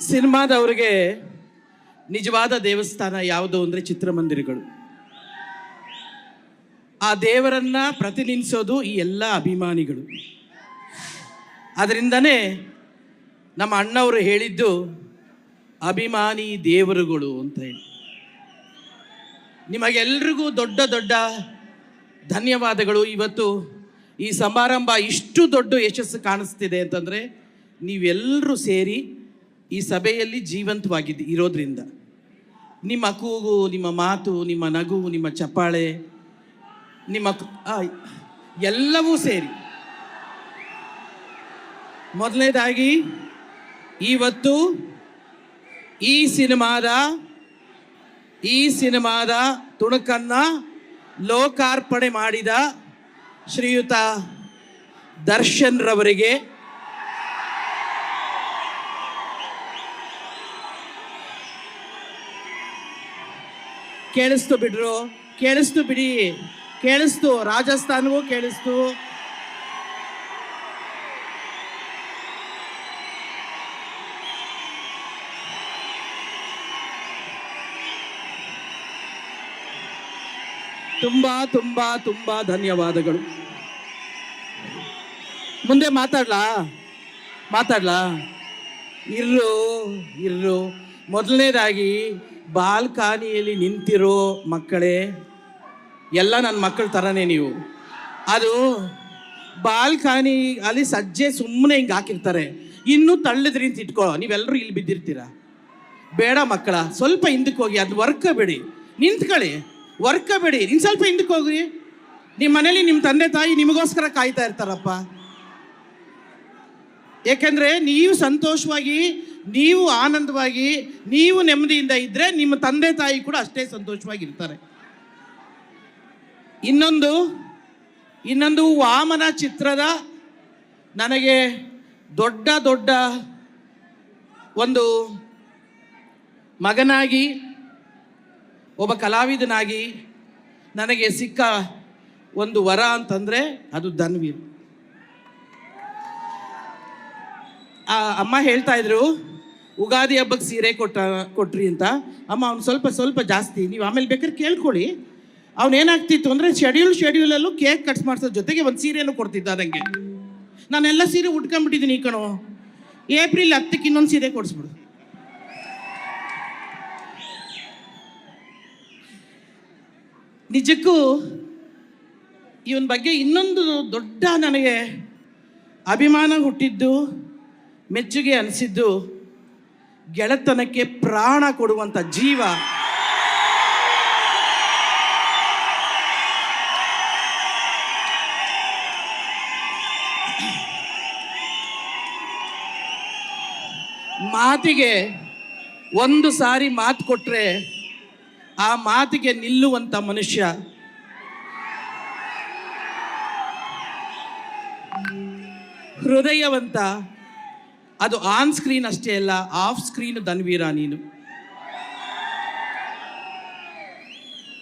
ಸಿನಿಮಾದವ್ರಿಗೆ ನಿಜವಾದ ದೇವಸ್ಥಾನ ಯಾವುದು ಅಂದರೆ ಚಿತ್ರಮಂದಿರಗಳು. ಆ ದೇವರನ್ನ ಪ್ರತಿನಿಧಿಸೋದು ಈ ಎಲ್ಲ ಅಭಿಮಾನಿಗಳು. ಅದರಿಂದನೇ ನಮ್ಮ ಅಣ್ಣವರು ಹೇಳಿದ್ದು ಅಭಿಮಾನಿ ದೇವರುಗಳು ಅಂತ ಹೇಳಿ. ನಿಮಗೆಲ್ರಿಗೂ ದೊಡ್ಡ ದೊಡ್ಡ ಧನ್ಯವಾದಗಳು. ಇವತ್ತು ಈ ಸಮಾರಂಭ ಇಷ್ಟು ದೊಡ್ಡ ಯಶಸ್ಸು ಕಾಣಿಸ್ತಿದೆ ಅಂತಂದರೆ ನೀವೆಲ್ಲರೂ ಸೇರಿ ಈ ಸಭೆಯಲ್ಲಿ ಜೀವಂತವಾಗಿದ್ದು ಇರೋದ್ರಿಂದ. ನಿಮ್ಮ ಕೂಗು, ನಿಮ್ಮ ಮಾತು, ನಿಮ್ಮ ನಗು, ನಿಮ್ಮ ಚಪ್ಪಾಳೆ, ನಿಮ್ಮ ಎಲ್ಲವೂ ಸೇರಿ. ಮೊದಲನೇದಾಗಿ, ಇವತ್ತು ಈ ಸಿನಿಮಾದ ಈ ಸಿನಿಮಾದ ತುಣುಕನ್ನ ಲೋಕಾರ್ಪಣೆ ಮಾಡಿದ ಶ್ರೀಯುತ ದರ್ಶನ್ ರವರಿಗೆ ಕೇಳಿಸ್ತು ಬಿಡ್ರು, ಕೇಳಿಸ್ತು ಬಿಡಿ. ಕೇಳಿಸ್ತು ರಾಜಸ್ಥಾನ್ಗೂ ಕೇಳಿಸ್ತು. ತುಂಬಾ ತುಂಬಾ ತುಂಬಾ ಧನ್ಯವಾದಗಳು. ಮುಂದೆ ಮಾತಾಡ್ಲಾ? ಮಾತಾಡ್ಲಾ? ಇರ್ರು ಇರ್ರು. ಮೊದಲನೇದಾಗಿ ಬಾಲ್ಕನಿಯಲ್ಲಿ ನಿಂತಿರೋ ಮಕ್ಕಳೇ, ಎಲ್ಲ ನನ್ನ ಮಕ್ಕಳ ತರನೇ ನೀವು. ಅದು ಬಾಲ್ಕಾನಿ ಅಲ್ಲಿ ಸಜ್ಜೆ ಸುಮ್ಮನೆ ಹಿಂಗೆ ಹಾಕಿರ್ತಾರೆ. ಇನ್ನೂ ತಳ್ಳಿದ್ರಿ ಅಂತ ಇಟ್ಕೊಳ್ಳೋ ನೀವೆಲ್ಲರೂ ಇಲ್ಲಿ ಬಿದ್ದಿರ್ತೀರ? ಬೇಡ ಮಕ್ಕಳ, ಸ್ವಲ್ಪ ಹಿಂದಕ್ಕೆ ಹೋಗಿ, ಅದು ವರ್ಕಬೇಡಿ. ನಿಂತ್ಕೊಳ್ಳಿ ವರ್ಕ ಬೇಡಿ ಇನ್ನು ಸ್ವಲ್ಪ ಹಿಂದಕ್ಕೆ ಹೋಗ್ರಿ. ನಿಮ್ಮ ಮನೇಲಿ ನಿಮ್ಮ ತಂದೆ ತಾಯಿ ನಿಮಗೋಸ್ಕರ ಕಾಯ್ತಾ ಇರ್ತಾರಪ್ಪ. ಏಕೆಂದರೆ ನೀವು ಸಂತೋಷವಾಗಿ, ನೀವು ಆನಂದವಾಗಿ, ನೀವು ನೆಮ್ಮದಿಯಿಂದ ಇದ್ದರೆ ನಿಮ್ಮ ತಂದೆ ತಾಯಿ ಕೂಡ ಅಷ್ಟೇ ಸಂತೋಷವಾಗಿರ್ತಾರೆ. ಇನ್ನೊಂದು ಇನ್ನೊಂದು ವಾಮನ ಚಿತ್ರದ ನನಗೆ ದೊಡ್ಡ ದೊಡ್ಡ ಒಂದು ಮಗನಾಗಿ, ಒಬ್ಬ ಕಲಾವಿದನಾಗಿ ನನಗೆ ಸಿಕ್ಕ ಒಂದು ವರ ಅಂತಂದರೆ ಅದು ಧನ್ವೀರ್ ಆ ಅಮ್ಮ ಹೇಳ್ತಾ ಇದ್ರು, ಉಗಾದಿ ಹಬ್ಬಕ್ಕೆ ಸೀರೆ ಕೊಟ್ಟ, ಕೊಟ್ರಿ ಅಂತ. ಅಮ್ಮ, ಅವ್ನು ಸ್ವಲ್ಪ ಸ್ವಲ್ಪ ಜಾಸ್ತಿ, ನೀವು ಆಮೇಲೆ ಬೇಕಾದ್ರೆ ಕೇಳ್ಕೊಳ್ಳಿ. ಏನಾಗ್ತಿತ್ತು ಅಂದರೆ ಶೆಡ್ಯೂಲ್ ಶೆಡ್ಯೂಲಲ್ಲೂ ಕೇಕ್ ಕಟ್ಸ್ ಮಾಡಿಸೋ ಜೊತೆಗೆ ಒಂದು ಸೀರೆನೂ ಕೊಡ್ತಿದ್ದ ಅದಂಗೆ ನಾನೆಲ್ಲ ಸೀರೆ ಉಟ್ಕೊಂಡ್ಬಿಟ್ಟಿದ್ದೀನಿ ಕಣೋ. ಏಪ್ರಿಲ್ ಹತ್ತಕ್ಕೆ ಇನ್ನೊಂದು ಸೀರೆ ಕೊಡಿಸ್ಬಿಡು. ನಿಜಕ್ಕೂ ಇವನ ಬಗ್ಗೆ ಇನ್ನೊಂದು ದೊಡ್ಡ ನನಗೆ ಅಭಿಮಾನ ಹುಟ್ಟಿದ್ದು. ಮೆಚ್ಚುಗೆ ಅನಿಸಿದ್ದು ಗೆಳೆತನಕ್ಕೆ ಪ್ರಾಣ ಕೊಡುವಂಥ ಜೀವ. ಮಾತಿಗೆ ಒಂದು ಸಾರಿ ಮಾತು ಕೊಟ್ಟರೆ ಆ ಮಾತಿಗೆ ನಿಲ್ಲುವಂಥ ಮನುಷ್ಯ. ಹೃದಯವಂತ ಅದು ಆನ್ ಸ್ಕ್ರೀನ್ ಅಷ್ಟೇ ಅಲ್ಲ ಆಫ್ ಸ್ಕ್ರೀನ್ ಧನ್ವೀರ ನೀನು.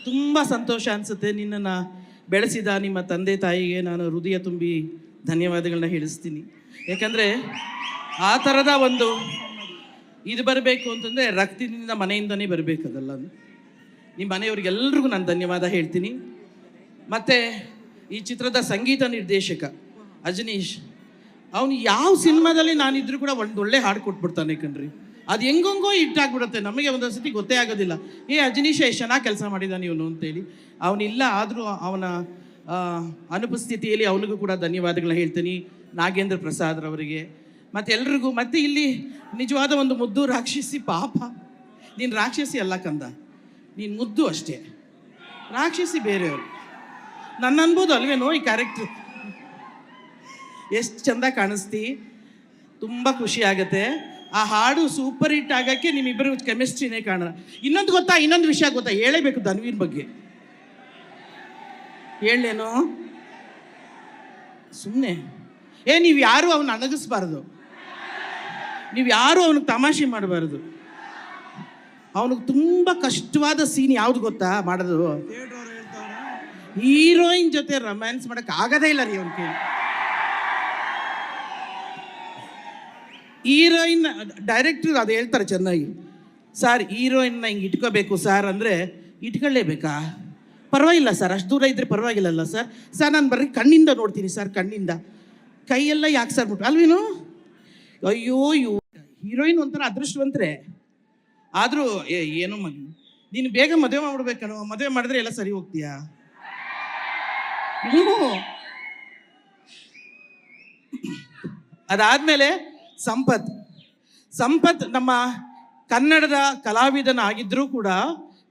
ತುಂಬ ಸಂತೋಷ ಅನಿಸುತ್ತೆ ನಿನ್ನನ್ನು ಬೆಳೆಸಿದ ನಿಮ್ಮ ತಂದೆ ತಾಯಿಗೆ ನಾನು ಹೃದಯ ತುಂಬಿ ಧನ್ಯವಾದಗಳನ್ನ ಹೇಳಿಸ್ತೀನಿ. ಯಾಕಂದರೆ ಆ ಥರದ ಒಂದು ಇದು ಬರಬೇಕು ಅಂತಂದರೆ ರಕ್ತದಿಂದ ಮನೆಯಿಂದನೇ ಬರಬೇಕು ಅದೆಲ್ಲ. ನಿಮ್ಮ ಮನೆಯವ್ರಿಗೆಲ್ರಿಗೂ ನಾನು ಧನ್ಯವಾದ ಹೇಳ್ತೀನಿ. ಮತ್ತು ಈ ಚಿತ್ರದ ಸಂಗೀತ ನಿರ್ದೇಶಕ ಅಜನೀಶ್ ಅವನು ಯಾವ ಸಿನಿಮಾದಲ್ಲಿ ನಾನಿದ್ರು ಕೂಡ ಒಂದು ಒಳ್ಳೆ ಹಾಡು ಕೊಟ್ಬಿಡ್ತಾನೆ ಕಣ್ರಿ. ಅದು ಹಿಟ್ ಇಟ್ಟಾಗ್ಬಿಡುತ್ತೆ ನಮಗೆ ಒಂದೊಂದು ಸತಿ ಗೊತ್ತೇ ಆಗೋದಿಲ್ಲ. ಏ ಅಜನೀಶ ಎಷ್ಟು ಚೆನ್ನಾಗಿ ಕೆಲಸ ಮಾಡಿದ್ದಾನೆ ಇವನು ಅಂತೇಳಿ. ಅವನಿಲ್ಲ, ಆದರೂ ಅವನ ಅನುಪಸ್ಥಿತಿಯಲ್ಲಿ ಅವನಿಗೂ ಕೂಡ ಧನ್ಯವಾದಗಳನ್ನ ಹೇಳ್ತೀನಿ. ನಾಗೇಂದ್ರ ಪ್ರಸಾದ್ ರವರಿಗೆ. ಮತ್ತು ಎಲ್ರಿಗೂ, ಮತ್ತೆ ಇಲ್ಲಿ ನಿಜವಾದ ಒಂದು ಮುದ್ದು ರಾಕ್ಷಸಿ ಪಾಪ. ನೀನು ರಾಕ್ಷಸಿ ಅಲ್ಲ ಕಂದ. ನೀನು ಮುದ್ದು ಅಷ್ಟೇ. ರಾಕ್ಷಸಿ ಬೇರೆಯವರು. ನನ್ನ ಅನ್ಬೋದು ಅಲ್ವೇನೋ ಈ ಕ್ಯಾರೆಕ್ಟ್ರು ಎಷ್ಟು ಚಂದ ಕಾಣಿಸ್ತಿ. ತುಂಬ ಖುಷಿ ಆಗುತ್ತೆ. ಆ ಹಾಡು ಸೂಪರ್ ಹಿಟ್ ಆಗಕ್ಕೆ ನಿಮ್ಮಿಬ್ಬರ ಕೆಮಿಸ್ಟ್ರಿನೇ ಕಾಣ ಇನ್ನೊಂದು ಗೊತ್ತಾ? ಇನ್ನೊಂದು ವಿಷಯ ಗೊತ್ತಾ? ಹೇಳಬೇಕು ಧನ್ವೀರ್ ಬಗ್ಗೆ. ಹೇಳೇನು ಸುಮ್ಮನೆ ಏ ನೀವು ಯಾರು ಅವನ್ನ ಅಣಗಿಸ್ಬಾರ್ದು ನೀವು ಯಾರು ಅವನಿಗೆ ತಮಾಷೆ ಮಾಡಬಾರ್ದು. ಅವನಿಗೆ ತುಂಬ ಕಷ್ಟವಾದ ಸೀನ್ ಯಾವ್ದು ಗೊತ್ತಾ ಮಾಡೋದು? ಹೀರೋಯಿನ್ ಜೊತೆ ರೊಮ್ಯಾನ್ಸ್ ಮಾಡಕ್ ಆಗದೇ ಇಲ್ಲ ರೀ ಅವ್ನ ಹೀರೋಯಿನ್ ಡೈರೆಕ್ಟ್ರ್ ಅದು ಹೇಳ್ತಾರೆ ಚೆನ್ನಾಗಿ. ಸರ್ ಹೀರೋಯಿನ್ನ ಹಿಂಗೆ ಇಟ್ಕೋಬೇಕು ಸರ್ ಅಂದರೆ ಇಟ್ಕೊಳ್ಳೇಬೇಕಾ? ಪರವಾಗಿಲ್ಲ ಸರ್ ಅಷ್ಟು ದೂರ ಇದ್ದರೆ ಪರವಾಗಿಲ್ಲಲ್ಲ ಸರ್ ಸರ್ ನಾನು ಬರ್ರಿ, ಕಣ್ಣಿಂದ ನೋಡ್ತೀನಿ ಸರ್ ಕಣ್ಣಿಂದ. ಕೈಯೆಲ್ಲ ಯಾಕೆ ಸರ್ ಮುಟ್ಟು, ಅಲ್ವೇನು? ಅಯ್ಯೋ ಇವು ಹೀರೋಯಿನ್ ಒಂಥರ ಅದೃಷ್ಟವಂತರೆ. ಆದರೂ ಏನು ಮಗ, ನೀನು ಬೇಗ ಮದುವೆ ಮಾಡ್ಬಿಡ್ಬೇಕಣೋ ಮದುವೆ ಮಾಡಿದ್ರೆ ಎಲ್ಲ ಸರಿ ಹೋಗ್ತೀಯಾ? ಹ್ಞೂ ಅದಾದಮೇಲೆ ಸಂಪತ್. ಸಂಪತ್ ನಮ್ಮ ಕನ್ನಡದ ಕಲಾವಿದನಾಗಿದ್ದರೂ ಕೂಡ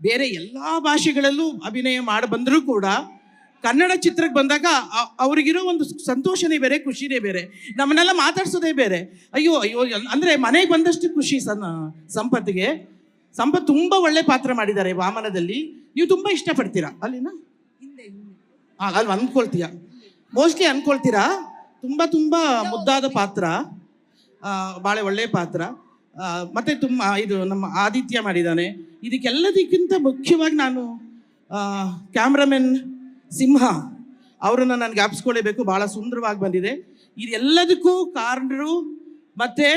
ಬೇರೆ ಎಲ್ಲ ಭಾಷೆಗಳಲ್ಲೂ ಅಭಿನಯ ಮಾಡಿ ಬಂದರೂ ಕೂಡ ಕನ್ನಡ ಚಿತ್ರಕ್ಕೆ ಬಂದಾಗ ಅವರಿಗಿರೋ ಒಂದು ಸಂತೋಷನೇ ಬೇರೆ ಖುಷಿನೇ ಬೇರೆ. ನಮ್ಮನ್ನೆಲ್ಲ ಮಾತಾಡ್ಸೋದೇ ಬೇರೆ. ಅಯ್ಯೋ ಅಯ್ಯೋ ಅಂದರೆ ಮನೆಗೆ ಬಂದಷ್ಟು ಖುಷಿ ಸನ್ ಸಂಪತ್ಗೆ ಸಂಪತ್ ತುಂಬ ಒಳ್ಳೆ ಪಾತ್ರ ಮಾಡಿದ್ದಾರೆ ವಾಮನದಲ್ಲಿ. ನೀವು ತುಂಬ ಇಷ್ಟಪಡ್ತೀರಾ? ಅಲ್ಲಿನ? ಅಲ್ಲಿ ಅನ್ಕೊಳ್ತೀಯ? ಮೋಸ್ಟ್ಲಿ ಅಂದ್ಕೊಳ್ತೀರಾ ತುಂಬ ತುಂಬ ಮುದ್ದಾದ ಪಾತ್ರ. ಭಾಳ ಒಳ್ಳೆಯ ಪಾತ್ರ. ಮತ್ತು ತುಂಬ ಇದು ನಮ್ಮ ಆದಿತ್ಯ ಮಾಡಿದ್ದಾನೆ. ಇದಕ್ಕೆಲ್ಲದಕ್ಕಿಂತ ಮುಖ್ಯವಾಗಿ ನಾನು ಕ್ಯಾಮ್ರಾಮೆನ್ ಸಿಂಹ, ಅವರನ್ನು ನಾನು ಜ್ಞಾಪಿಸ್ಕೊಳ್ಳೇಬೇಕು. ಭಾಳ ಸುಂದರವಾಗಿ ಬಂದಿದೆ. ಇದೆಲ್ಲದಕ್ಕೂ ಕಾರಣರು ಮತ್ತೆ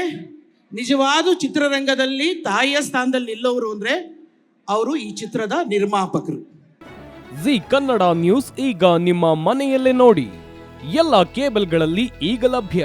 ನಿಜವಾದ ಚಿತ್ರರಂಗದಲ್ಲಿ ತಾಯಿಯ ಸ್ಥಾನದಲ್ಲಿ ನಿಲ್ಲೋರು ಅಂದರೆ ಅವರು ಈ ಚಿತ್ರದ ನಿರ್ಮಾಪಕರು. ಜಿ ಕನ್ನಡ ನ್ಯೂಸ್ ಈಗ ನಿಮ್ಮ ಮನೆಯಲ್ಲೇ ನೋಡಿ. ಎಲ್ಲ ಕೇಬಲ್ಗಳಲ್ಲಿ ಈಗ ಲಭ್ಯ.